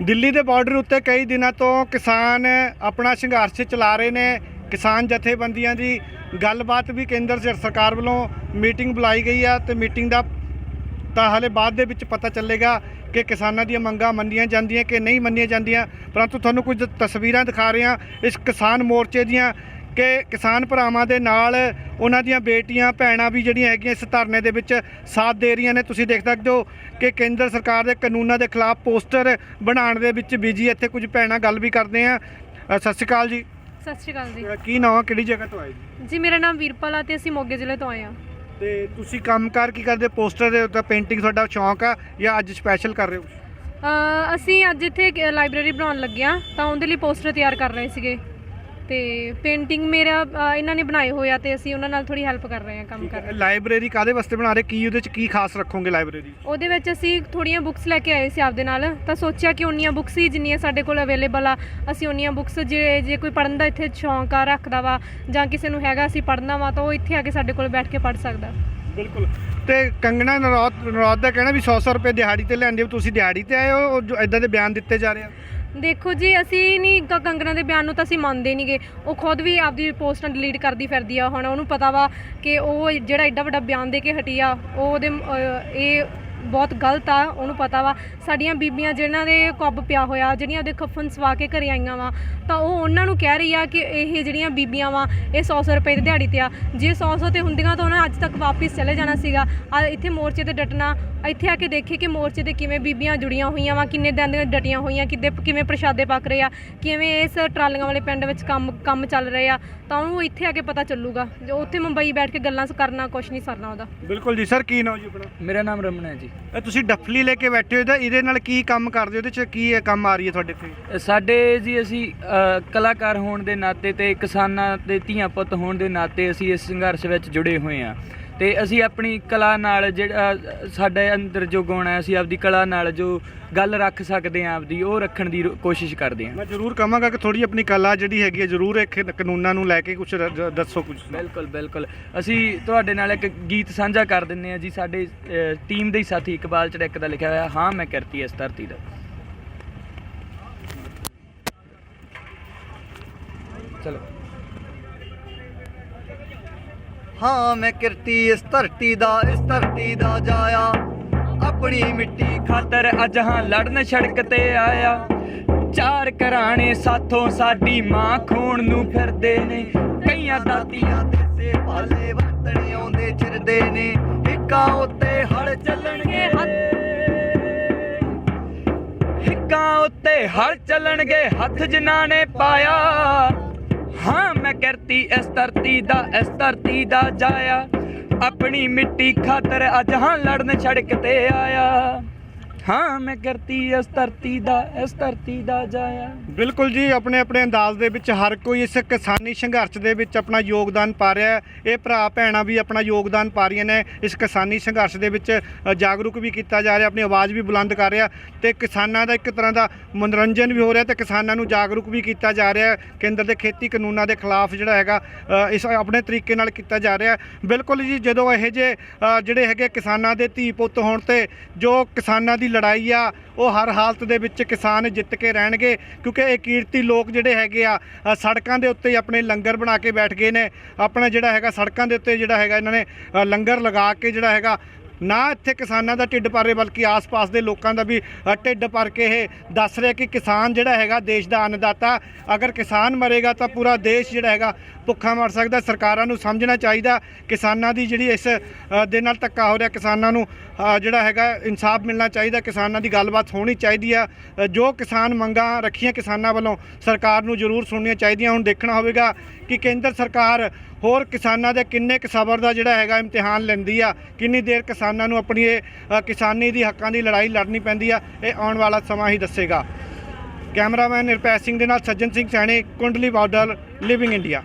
ਦਿੱਲੀ ਦੇ ਬਾਰਡਰ ਉੱਤੇ ਕਈ ਦਿਨਾਂ ਤੋਂ ਕਿਸਾਨ ਆਪਣਾ ਸੰਘਰਸ਼ ਚਲਾ ਰਹੇ ਨੇ। ਕਿਸਾਨ ਜਥੇਬੰਦੀਆਂ ਦੀ ਗੱਲਬਾਤ ਵੀ ਕੇਂਦਰ ਸਰਕਾਰ ਵੱਲੋਂ ਮੀਟਿੰਗ ਬੁਲਾਈ ਗਈ ਆ ਤੇ ਮੀਟਿੰਗ ਦਾ ਤਾਂ ਹਲੇ ਬਾਅਦ ਦੇ ਵਿੱਚ ਪਤਾ ਚੱਲੇਗਾ ਕਿ ਕਿਸਾਨਾਂ ਦੀਆਂ ਮੰਗਾਂ ਮੰਨੀਆਂ ਜਾਂਦੀਆਂ ਕਿ ਨਹੀਂ ਮੰਨੀਆਂ ਜਾਂਦੀਆਂ। ਪਰੰਤੂ ਤੁਹਾਨੂੰ ਕੁਝ ਤਸਵੀਰਾਂ ਦਿਖਾ ਰਹੇ। ਹਾਂ ਇਸ ਕਿਸਾਨ ਮੋਰਚੇ ਦੀਆਂ ਕਿ ਕਿਸਾਨ ਭਰਾਵਾਂ ਦੇ ਨਾਲ ਉਹਨਾਂ ਦੀਆਂ ਬੇਟੀਆਂ ਭੈਣਾਂ ਵੀ ਜਿਹੜੀਆਂ ਹੈਗੀਆਂ ਇਸ ਧਰਨੇ ਦੇ ਵਿੱਚ ਸਾਥ ਦੇ ਰਹੀਆਂ ਨੇ। ਤੁਸੀਂ ਦੇਖ ਸਕਦੇ ਹੋ ਕਿ ਕੇਂਦਰ ਸਰਕਾਰ ਦੇ ਕਾਨੂੰਨਾਂ ਦੇ ਖਿਲਾਫ ਪੋਸਟਰ ਬਣਾਉਣ ਦੇ ਵਿੱਚ ਬਿਜ਼ੀ ਇੱਥੇ ਕੁਝ ਭੈਣਾਂ ਗੱਲ ਵੀ ਕਰਦੇ ਆ। ਸਤਿ ਸ਼੍ਰੀ ਅਕਾਲ ਜੀ। ਸਤਿ ਸ਼੍ਰੀ ਅਕਾਲ ਜੀ। ਕੀ ਨਾਮ ਆ? ਕਿਹੜੀ ਜਗ੍ਹਾ ਤੋਂ ਆਏ ਜੀ? ਜੀ ਮੇਰਾ ਨਾਮ ਵੀਰਪਾਲ ਆ ਤੇ ਅਸੀਂ ਮੋਗੇ ਜ਼ਿਲ੍ਹੇ ਤੋਂ ਆਏ ਹਾਂ ਤੇ ਤੁਸੀਂ ਕੰਮਕਾਰ ਕੀ ਕਰਦੇ? ਪੋਸਟਰ ਦੇ ਉੱਤੇ ਪੇਂਟਿੰਗ ਤੁਹਾਡਾ ਸ਼ੌਂਕ ਆ ਜਾਂ ਅੱਜ ਸਪੈਸ਼ਲ ਕਰ ਰਹੇ ਹੋ? ਅਸੀਂ ਅੱਜ ਇੱਥੇ ਲਾਇਬ੍ਰੇਰੀ ਬਣਾਉਣ ਲੱਗੇ ਹਾਂ ਤਾਂ ਉਹਦੇ ਲਈ ਪੋਸਟਰ ਤਿਆਰ ਕਰ ਰਹੇ ਸੀਗੇ। ਤੇ ਪੇਂਟਿੰਗ ਮੇਰਾ ਅ, ਇਹਨਾਂ ਨੇ ਬਣਾਏ ਹੋਏ ਆ ਤੇ ਅਸੀਂ ਉਹਨਾਂ ਨਾਲ ਥੋੜੀ ਹੈਲਪ ਕਰ ਰਹੇ ਹਾਂ ਕੰਮ ਕਰ ਰਹੇ ਲਾਇਬ੍ਰੇਰੀ ਕਾਦੇ ਵਾਸਤੇ ਬਣਾ ਰਹੇ? ਕੀ ਉਹਦੇ ਚ ਕੀ ਖਾਸ ਰੱਖੋਗੇ ਲਾਇਬ੍ਰੇਰੀ? ਉਹਦੇ ਵਿੱਚ ਅਸੀਂ ਥੋੜੀਆਂ ਬੁੱਕਸ ਲੈ ਕੇ ਆਏ ਸੀ ਆਪਦੇ ਨਾਲ ਤਾਂ ਸੋਚਿਆ ਕਿ ਉਨੀਆਂ ਬੁੱਕਸ ਹੀ ਜਿੰਨੀਆਂ ਸਾਡੇ ਕੋਲ ਅਵੇਲੇਬਲ ਆ ਅਸੀਂ ਉਨੀਆਂ ਬੁੱਕਸ ਜੇ ਜੇ ਕੋਈ ਪੜ੍ਹਨ ਦਾ ਇੱਥੇ ਸ਼ੌਂਕ ਆ ਰੱਖਦਾ ਵਾ ਜਾਂ ਕਿਸੇ ਨੂੰ ਹੈਗਾ ਅਸੀਂ ਪੜ੍ਹਨਾ ਵਾ ਤਾਂ ਉਹ ਇੱਥੇ ਆ ਕੇ ਸਾਡੇ ਕੋਲ ਬੈਠ ਕੇ ਪੜ੍ਹ ਸਕਦਾ। ਬਿਲਕੁਲ। ਤੇ ਕੰਗਣਾ ਨਰੌਤ ਨਰੌਤ ਦਾ ਕਹਿਣਾ ਵੀ 100-100 ਰੁਪਏ ਦਿਹਾੜੀ ਤੇ ਲੈਂਦੇ ਹੋ ਤੁਸੀਂ ਦਿਹਾੜੀ ਤੇ ਆਏ ਹੋ ਉਹ ਜੋ ਇਦਾਂ ਦੇ ਬਿਆਨ ਦਿੱਤੇ ਜਾ ਰਹੇ ਆ? ਦੇਖੋ ਜੀ ਅਸੀਂ ਨਹੀਂ ਕ- ਕੰਗਣਾ ਦੇ ਬਿਆਨ ਨੂੰ ਤਾਂ ਅਸੀਂ ਮੰਨਦੇ ਨਹੀਂਗੇ ਉਹ ਖੁਦ ਵੀ ਆਪਦੀ ਪੋਸਟਾਂ ਡਿਲੀਟ ਕਰਦੀ ਫਿਰਦੀ ਆ ਹੁਣ ਉਹਨੂੰ ਪਤਾ ਵਾ ਕਿ ਉਹ ਜਿਹੜਾ ਐਡਾ ਵੱਡਾ ਬਿਆਨ ਦੇ ਕੇ ਹਟੀ ਆ ਉਹ ਉਹਦੇ ਅਹ, ਇਹ ਬਹੁਤ ਗਲਤ ਆ, ਉਹਨੂੰ ਪਤਾ ਵਾ। ਸਾਡੀਆਂ ਬੀਬੀਆਂ ਜਿਨ੍ਹਾਂ ਦੇ ਕੁੱਬ ਪਿਆ ਹੋਇਆ, ਜਿਹੜੀਆਂ ਉਹਦੇ ਖੱਫਨ ਸਵਾ ਕੇ ਘਰੇ ਆਈਆਂ ਵਾ, ਤਾਂ ਉਹ ਉਹਨਾਂ ਨੂੰ ਕਹਿ ਰਹੀ ਆ ਕਿ ਇਹ ਜਿਹੜੀਆਂ ਬੀਬੀਆਂ ਵਾ, ਇਹ 100-100 ਰੁਪਏ ਦੀ ਦਿਹਾੜੀ ਤੇ ਆ। ਜੇ 100-100 ਤੇ ਹੁੰਦੀਆਂ ਤਾਂ ਉਹਨਾਂ ਅੱਜ ਤੱਕ ਵਾਪਿਸ ਚਲੇ ਜਾਣਾ ਸੀਗਾ। ਆ ਇੱਥੇ ਮੋਰਚੇ ਤੇ ਡਟਣਾ, ਇੱਥੇ ਆ ਕੇ ਦੇਖੇ ਕਿ ਮੋਰਚੇ ਤੇ ਕਿਵੇਂ ਬੀਬੀਆਂ ਜੁੜੀਆਂ ਹੋਈਆਂ ਵਾ, ਕਿੰਨੇ ਦਿਨ ਦੀਆਂ ਡਟੀਆਂ ਹੋਈਆਂ, ਕਿੱਦੇ, ਕਿਵੇਂ ਪ੍ਰਸ਼ਾਦੇ ਪੱਕ ਰਹੇ ਆ, ਕਿਵੇਂ ਇਸ ਟਰਾਲੀਆਂ ਵਾਲੇ ਪਿੰਡ ਵਿੱਚ ਕੰਮ ਕੰਮ ਚੱਲ ਰਹੇ ਆ। ਤਾਂ ਉਹਨੂੰ ਇੱਥੇ ਆ ਕੇ ਪਤਾ ਚੱਲੂਗਾ। ਜੋ ਉੱਥੇ ਮੁੰਬਈ ਬੈਠ ਕੇ ਗੱਲਾਂ ਕਰਨਾ ਕੁਛ ਨਹੀਂ ਸਰਨਾ ਉਹਦਾ। ਬਿਲਕੁਲ ਜੀ ਸਰ ਕੀ ਨਾਮ ਜੀ ਆਪਣਾ? ਮੇਰਾ ਨਾਮ ਰਮਨ ਹੈ ਜੀ। ਇਹ ਤੁਸੀਂ ਡਫਲੀ ਲੈ ਕੇ ਬੈਠੇ ਹੋ ਤਾਂ ਇਹਦੇ ਨਾਲ ਕੀ ਕੰਮ ਕਰਦੇ ਹੋ? ਉਹਦੇ ਚ ਕੀ ਇਹ ਕੰਮ ਆ ਰਹੀ ਹੈ ਤੁਹਾਡੇ ਤੇ? ਸਾਡੇ ਜੀ ਅਸੀਂ ਅ, ਕਲਾਕਾਰ ਹੋਣ ਦੇ ਨਾਤੇ ਤੇ ਕਿਸਾਨਾਂ ਦੇ ਧੀਆਂ ਪੁੱਤ ਹੋਣ ਦੇ ਨਾਤੇ ਅਸੀਂ ਇਸ ਸੰਘਰਸ਼ ਵਿੱਚ ਜੁੜੇ ਹੋਏ ਹਾਂ। ਤੇ ਅਸੀਂ ਆਪਣੀ ਕਲਾ ਨਾਲ ਜਿਹੜਾ ਸਾਡੇ ਅੰਦਰ ਜੋ ਗੁਣ ਹੈ ਅਸੀਂ ਆਪਦੀ ਕਲਾ ਨਾਲ ਜੋ ਗੱਲ ਰੱਖ ਸਕਦੇ ਹਾਂ ਆਪਦੀ ਉਹ ਰੱਖਣ ਦੀ ਰੋ- ਕੋਸ਼ਿਸ਼ ਕਰਦੇ ਹਾਂ। ਮੈਂ ਜ਼ਰੂਰ ਕਹਾਂਗਾ ਕਿ ਥੋੜੀ ਆਪਣੀ ਕਲਾ ਜਿਹੜੀ ਹੈਗੀ ਹੈ ਜ਼ਰੂਰ ਇਹ ਖ- ਕਾਨੂੰਨਾਂ ਨੂੰ ਲੈ ਕੇ ਕੁਝ ਦੱਸੋ ਕੁਝ ਬਿਲਕੁਲ ਬਿਲਕੁਲ। ਅਸੀਂ ਤੁਹਾਡੇ ਨਾਲ ਇੱਕ ਗੀਤ ਸਾਂਝਾ ਕਰ ਦਿੰਨੇ ਹਾਂ ਜੀ ਸਾਡੇ ਟੀਮ ਦੇ ਹੀ ਸਾਥੀ ਇਕਬਾਲ ਚੜੈਕ ਦਾ ਲਿਖਿਆ ਹੋਇਆ ਹਾਂ ਮੈਂ ਕਰਤੀ ਇਸ ਧਰਤੀ ਦਾ। ਚਲੋ। ਹਾਂ, ਮੈਂ ਕਿਰਤੀ, ਇਸ ਧਰਤੀ ਦਾ, ਇਸ ਧਰਤੀ ਦਾ ਜਾਇਆ। ਆਪਣੀ ਮਿੱਟੀ ਖਾਤਰ ਅੱਜ ਲੜਨ ਸੜਕ ਤੇ ਆਇਆ। ਚਾਰ ਘਰਾਣੇ ਸਾਥੋਂ ਸਾਡੀ ਮਾਂ ਖੂਨ ਨੂੰ ਫਿਰਦੇ ਨੇ। ਕਈਆਂ ਦਾਤੀਆਂ ਦਾਤੀਆਂ ਸੇ ਪਾਲੇ ਵਰਤਣੇ ਆਉਂਦੇ ਚਿਰਦੇ ਨੇ। ਇੱਕਾਂ ਉੱਤੇ ਹਲ ਚੱਲਣਗੇ। ਹਿੱਕਾਂ ਉੱਤੇ ਹਲ ਚੱਲਣਗੇ। ਹੱਥ ਜਿਨ੍ਹਾਂ ਨੇ ਪਾਇਆ। ਹਾਂ, ਮੈਂ ਕਰਤੀ ਇਸ ਧਰਤੀ ਦਾ, ਇਸ ਧਰਤੀ ਦਾ ਜਾਇਆ। ਆਪਣੀ ਮਿੱਟੀ ਖਾਤਰ ਅੱਜ ਹਾਂ ਲੜਨ ਸੜਕ ਤੇ ਆਇਆ। ਹਾਂ, ਮੈਂ ਕਰਤੀ ਇਸ ਧਰਤੀ ਦਾ, ਇਸ ਧਰਤੀ ਦਾ ਜਾਇਆ। ਬਿਲਕੁਲ ਜੀ, ਆਪਣੇ ਆਪਣੇ ਅੰਦਾਜ਼ ਦੇ ਵਿੱਚ ਹਰ ਕੋਈ ਇਸ ਕਿਸਾਨੀ ਸੰਘਰਸ਼ ਦੇ ਵਿੱਚ ਆਪਣਾ ਯੋਗਦਾਨ ਪਾ ਰਿਹਾ ਹੈ। ਇਹ ਭਰਾ ਭੈਣਾਂ ਵੀ ਆਪਣਾ ਯੋਗਦਾਨ ਪਾ ਰਹੀਆਂ ਨੇ, ਇਸ ਕਿਸਾਨੀ ਸੰਘਰਸ਼ ਦੇ ਵਿੱਚ ਜਾਗਰੂਕ ਵੀ ਕੀਤਾ ਜਾ ਰਿਹਾ, ਆਪਣੀ ਆਵਾਜ਼ ਵੀ ਬੁਲੰਦ ਕਰ ਰਿਹਾ ਤੇ ਕਿਸਾਨਾਂ ਦਾ ਇੱਕ ਤਰ੍ਹਾਂ ਦਾ ਮਨੋਰੰਜਨ ਵੀ ਹੋ ਰਿਹਾ ਤੇ ਕਿਸਾਨਾਂ ਨੂੰ ਜਾਗਰੂਕ ਵੀ ਕੀਤਾ ਜਾ ਰਿਹਾ ਕੇਂਦਰ ਦੇ ਖੇਤੀ ਕਾਨੂੰਨਾਂ ਦੇ ਖਿਲਾਫ ਜਿਹੜਾ ਹੈਗਾ ਇਸ, ਆਪਣੇ ਤਰੀਕੇ ਨਾਲ ਕੀਤਾ ਜਾ ਰਿਹਾ ਬਿਲਕੁਲ ਜੀ, ਜਦੋਂ ਇਹ ਜੇ ਜਿਹੜੇ ਹੈਗੇ ਕਿਸਾਨਾਂ ਦੇ ਧੀ ਪੁੱਤ ਹੋਣ ਤੇ, ਜੋ ਕਿਸਾਨਾਂ ਦੀ ਲੜਾਈ ਆ ਉਹ ਹਰ ਹਾਲਤ ਦੇ ਵਿੱਚ ਕਿਸਾਨ ਜਿੱਤ ਕੇ ਰਹਿਣਗੇ ਕਿਉਂਕਿ ਇਹ ਕੀਰਤੀ ਲੋਕ ਜਿਹੜੇ ਹੈਗੇ ਆ ਅ, ਸੜਕਾਂ ਦੇ ਉੱਤੇ ਹੀ ਆਪਣੇ ਲੰਗਰ ਬਣਾ ਕੇ ਬੈਠ ਗਏ ਨੇ। ਆਪਣਾ ਜਿਹੜਾ ਹੈਗਾ ਸੜਕਾਂ ਦੇ ਉੱਤੇ ਜਿਹੜਾ ਹੈਗਾ ਇਹਨਾਂ ਨੇ ਅ, ਲੰਗਰ ਲਗਾ ਕੇ ਜਿਹੜਾ ਹੈਗਾ ਨਾ ਇੱਥੇ ਕਿਸਾਨਾਂ ਦਾ ਢਿੱਡ ਭਰ ਰਹੇ ਬਲਕਿ ਆਸ-ਪਾਸ ਦੇ ਲੋਕਾਂ ਦਾ ਵੀ ਅ, ਢਿੱਡ ਭਰ ਕੇ ਇਹ ਦੱਸ ਰਿਹਾ ਕਿ ਕਿਸਾਨ ਜਿਹੜਾ ਹੈਗਾ ਦੇਸ਼ ਦਾ ਅੰਨਦਾਤਾ। ਅਗਰ ਕਿਸਾਨ ਮਰੇਗਾ ਤਾਂ ਪੂਰਾ ਦੇਸ਼ ਜਿਹੜਾ ਹੈਗਾ ਭੁੱਖਾ ਮਰ ਸਕਦਾ। ਸਰਕਾਰਾਂ ਨੂੰ ਸਮਝਣਾ ਚਾਹੀਦਾ। ਕਿਸਾਨਾਂ ਦੀ ਜਿਹੜੀ ਇਸ ਅ, ਦੇ ਨਾਲ ਧੱਕਾ ਹੋ ਰਿਹਾ ਕਿਸਾਨਾਂ ਨੂੰ ਅ, ਜਿਹੜਾ ਹੈਗਾ ਇਨਸਾਫ ਮਿਲਣਾ ਚਾਹੀਦਾ। ਕਿਸਾਨਾਂ ਦੀ ਗੱਲਬਾਤ ਹੋਣੀ ਚਾਹੀਦੀ ਆ। ਅ, ਜੋ ਕਿਸਾਨ ਮੰਗਾਂ ਰੱਖੀਆਂ ਕਿਸਾਨਾਂ ਵੱਲੋਂ ਸਰਕਾਰ ਨੂੰ ਜ਼ਰੂਰ ਸੁਣਨੀਆਂ ਚਾਹੀਦੀਆਂ। ਹੁਣ ਦੇਖਣਾ ਹੋਵੇਗਾ ਕਿ ਕੇਂਦਰ ਸਰਕਾਰ ਹੋਰ ਕਿਸਾਨਾਂ ਦੇ ਕਿੰਨੇ ਕੁ ਸਬਰ ਦਾ ਜਿਹੜਾ ਹੈਗਾ ਇਮਤਿਹਾਨ ਲੈਂਦੀ ਆ? ਕਿੰਨੀ ਦੇਰ ਕਿਸਾਨਾਂ ਨੂੰ ਆਪਣੀ ਇਹ ਅ, ਕਿਸਾਨੀ ਦੀ ਹੱਕਾਂ ਦੀ ਲੜਾਈ ਲੜਨੀ ਪੈਂਦੀ ਆ? ਇਹ ਆਉਣ ਵਾਲਾ ਸਮਾਂ ਹੀ ਦੱਸੇਗਾ। ਕੈਮਰਾਮੈਨ ਨਿਰਪੈ ਸਿੰਘ ਦੇ ਨਾਲ Sajjan Singh Saini Kundli border living India.